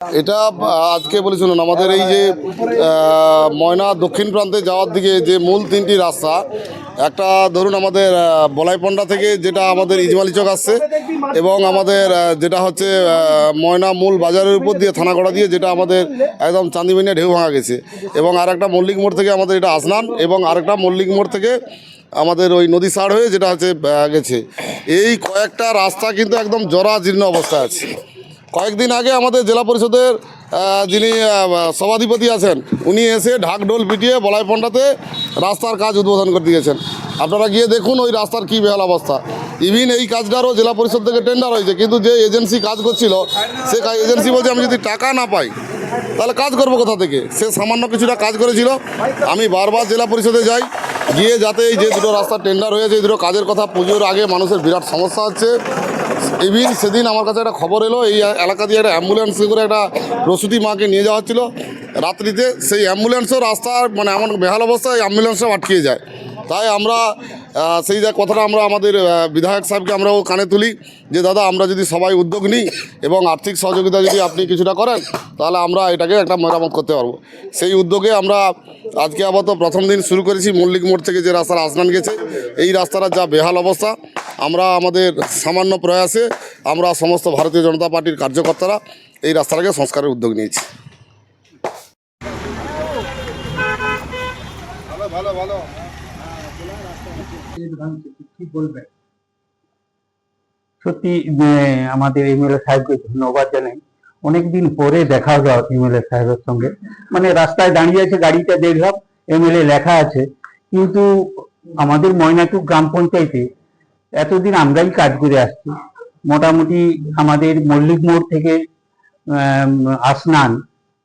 এটা আজকে বলি শুনুন আমাদের এই যে ময়না দক্ষিণ প্রান্তে যাওয়ার দিকে যে মূল তিনটি রাস্তা, একটা ধরুন আমাদের বলাইপন্ডা থেকে যেটা আমাদের ইজমালি চক আসছে, এবং আমাদের যেটা হচ্ছে ময়না মূল বাজারের উপর দিয়ে, থানাগড়া দিয়ে, যেটা আমাদের একদম চান্দিমিনিয়া ঢেউ ভাঙা গেছে। এবং আরেকটা মল্লিক মোড় থেকে আমাদের এটা আসনান, এবং আরেকটা মল্লিক মোড় থেকে আমাদের ওই নদী সার হয়ে যেটা হচ্ছে গেছে। এই কয়েকটা রাস্তা কিন্তু একদম জরাজীর্ণ অবস্থায় আছে। কয়েকদিন আগে আমাদের জেলা পরিষদের যিনি সভাধিপতি আছেন, উনি এসে ঢাকঢোল পিটিয়ে বলাইপন্ডাতে রাস্তার কাজ উদ্বোধন করে দিয়েছেন। আপনারা গিয়ে দেখুন ওই রাস্তার কী বেহাল অবস্থা। ইভিন এই কাজটারও জেলা পরিষদ থেকে টেন্ডার হয়েছে, কিন্তু যে এজেন্সি কাজ করছিল, সে এজেন্সি বলছে, আমি যদি টাকা না পাই, তাহলে কাজ করব কোথা থেকে? সে সামান্য কিছুটা কাজ করেছিল। আমি বারবার জেলা পরিষদে যাই, গিয়ে যাতে এই যে দুটো রাস্তা টেন্ডার হয়েছে, এই দুটো কাজের কথা পুজোর আগে মানুষের বিরাট সমস্যা হচ্ছে। ইভিন সেদিন আমার কাছে একটা খবর এলো, এই এলাকা দিয়ে একটা অ্যাম্বুলেন্স করে একটা প্রসূতি মাকে নিয়ে যাওয়া হচ্ছিল। রাত্রিতে সেই অ্যাম্বুলেন্সও রাস্তার মানে এমন বেহাল অবস্থায় অ্যাম্বুলেন্সও আটকিয়ে যায়। তাই আমরা সেই কথাটা আমরা আমাদের বিধায়ক সাহেবকে আমরাও কানে তুলি, যে দাদা আমরা যদি সবাই উদ্যোগ নিই এবং আর্থিক সহযোগিতা যদি আপনি কিছুটা করেন, তাহলে আমরা এটাকে একটা মেরামত করতে পারব। সেই উদ্যোগে আমরা আজকে আপাতত প্রথম দিন শুরু করেছি, মল্লিক মোড় থেকে যে রাস্তার আসনান গেছে, এই রাস্তার যা বেহাল অবস্থা আমরা আমাদের সামান্য প্রয়াসে আমরা সমস্ত ভারতীয় জনতা পার্টির কার্যকর্তারা এই রাস্তাটাকে সংস্কারের উদ্যোগ নিয়েছি। সত্যি আমাদের এমএলএ সাহেবকে ধন্যবাদ জানাই। অনেকদিন পরে দেখা যাও এমএলএ সাহেবের সঙ্গে। মানে রাস্তায় দাঁড়িয়ে আছে গাড়িটা দেখলাম এমএলএ লেখা আছে। কিন্তু আমাদের ময়নাটুক গ্রাম পঞ্চায়েতে এতদিন আমরাই কাজ করে আসছি। মোটামুটি আমাদের মল্লিক মোড় থেকে আসনান,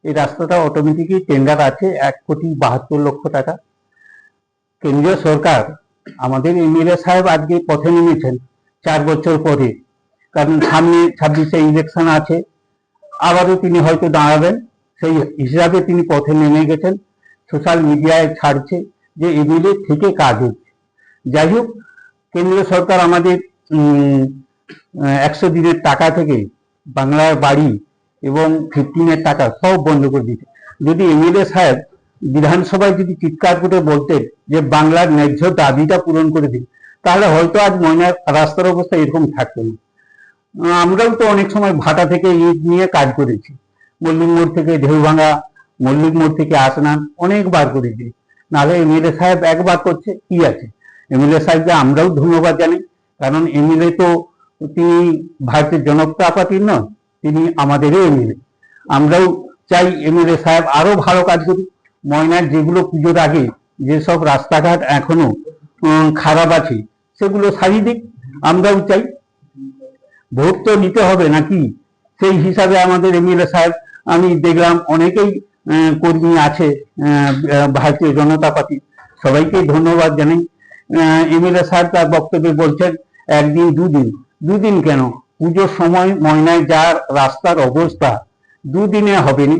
এই রাস্তাটা অটোমেটিকই টেন্ডার আছে এক কোটি বাহাত্তর লক্ষ টাকা। কেন্দ্রীয় সরকার, আমাদের এমএলএ সাহেব আজকে পথে নেমেছেন চার বছর পরে। কারণ সামনে ছাব্বিশে ইলেকশন আছে, আবারও তিনি হয়তো দাঁড়াবেন। সেই হিসাবে তিনি পথে নেমে গেছেন। সোশ্যাল মিডিয়ায় ছাড়ছে যে এগুলি থেকে কাজ হচ্ছে। যাই হোক কেন্দ্রীয় সরকার আমাদের একশো দিনের টাকা থেকে বাংলার বাড়ি এবং ফিফটিনের টাকা সব বন্ধ করে দিতে যদি এমএলএ সাহেব বিধানসভায় যদি চিৎকার করে বলতেন যে বাংলার ন্যায্য দাবিটা পূরণ করে দিন, তাহলে হয়তো আজ ময়নার রাস্তার অবস্থা এরকম থাকতো না। আমরাও তো অনেক সময় ভাটা থেকে ইট নিয়ে কাজ করেছি। মল্লিক মোড় থেকে ঢেউভাঙা মল্লিক মোড় থেকে আসনান অনেকবার করেছি। নাহলে এমএলএ সাহেব একবার করছে কি আছে। এমএলএ সাহেবকে আমরাও ধন্যবাদ জানাই। কারণ এমএলএ তো তিনি ভারতের জনতা পার্টির নন তিনি আমাদেরও এমএলএ। আমরাও চাই এমএলএ সাহেব আরও ভালো কাজ করুক। ময়নার যেগুলো পুজোর আগে যেসব রাস্তাঘাট এখনও খারাপ আছে, সেগুলো সারিয়ে দিক। আমরাও চাই। ভোট তো নিতে হবে নাকি? সেই হিসাবে আমাদের এমএলএ সাহেব, আমি দেখলাম অনেকেই কর্মী আছে ভারতীয় জনতা পার্টি। সবাইকে ধন্যবাদ জানাই। এমএলএ স্যার তার বক্তব্যে বলছেন, একদিন, দুদিন। দুদিন কেন? পুজোর সময় ময়নায় যা রাস্তার অবস্থা দুদিনে হবে নি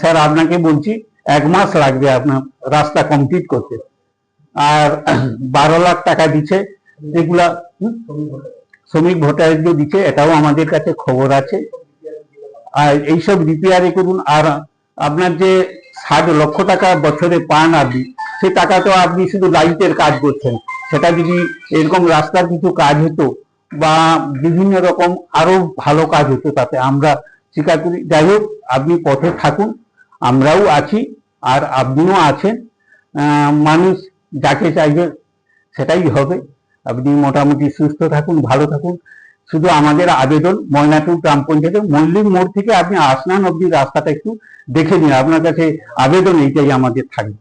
স্যার, আপনাকে বলছি, এক মাস লাগবে আপনার রাস্তা কমপ্লিট করতে। আর বারো লাখ টাকা দিচ্ছে, এগুলা? শ্রমিক ভোটারের দিচ্ছে, এটাও আমাদের কাছে খবর আছে। আর এইসব রিপেয়ারে করুন, আর আপনার যে ষাট লক্ষ টাকা বছরে পান আপনি সে টাকা তো আপনি শুধু লাইটের কাজ করছেন সেটা যদি এরকম রাস্তার কিছু কাজ হতো বা বিভিন্ন রকম আরও ভালো কাজ হতো তাতে আমরা স্বীকার করি। যাই হোক, আপনি পথে থাকুন, আমরাও আছি আর আপনিও আছেন। মানুষ যাকে চাইবে সেটাই হবে। আপনি মোটামুটি সুস্থ থাকুন, ভালো থাকুন। শুধু আমাদের আবেদন ময়নাটুর গ্রাম পঞ্চায়েতের মল্লিক মোড় থেকে আপনি আসনান অব্দি রাস্তাটা একটু দেখে নিন। আপনার কাছে আবেদন এইটাই আমাদের থাকবে।